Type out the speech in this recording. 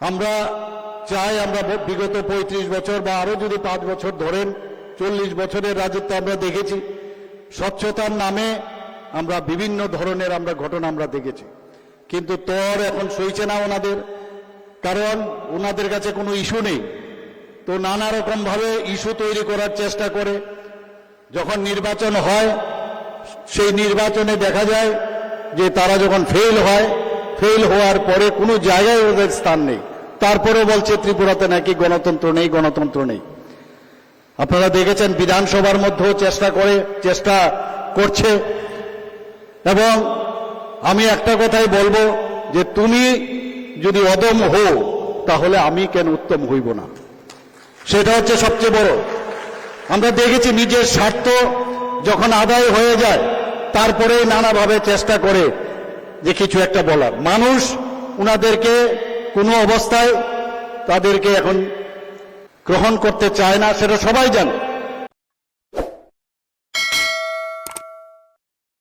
আমরা চাই আমরা বিগত পঁয়ত্রিশ বছর বা আরও যদি পাঁচ বছর ধরেন, চল্লিশ বছরের রাজত্ব আমরা দেখেছি। স্বচ্ছতার নামে আমরা বিভিন্ন ধরনের আমরা ঘটনা আমরা দেখেছি। কিন্তু তর এখন সইছে না ওনাদের, কারণ ওনাদের কাছে কোনো ইস্যু নেই। তো নানা রকম ভাবে ইস্যু তৈরি করার চেষ্টা করে। যখন নির্বাচন হয়, সেই নির্বাচনে দেখা যায় যে তারা যখন ফেল হয় ফেল হওয়ার পরে কোনো জায়গায় ওদের স্থান নেই। তারপরেও বলছে, ত্রিপুরাতে নাকি গণতন্ত্র নেই গণতন্ত্র নেই। আপনারা দেখেছেন, বিধানসভার মধ্যেও চেষ্টা করে, চেষ্টা করছে। এবং আমি একটা কথাই বলব, যে তুমি যদি অদম হো তাহলে আমি কেন উত্তম হইব না? সেটা হচ্ছে সবচেয়ে বড়। আমরা দেখেছি, নিজের স্বার্থ যখন আদায় হয়ে যায় তারপরে নানাভাবে চেষ্টা করে যে কিছু একটা বলার। মানুষ উনাদেরকে কোনো অবস্থায় তাদেরকে এখন গ্রহণ করতে চায় না, সেটা সবাই জানে।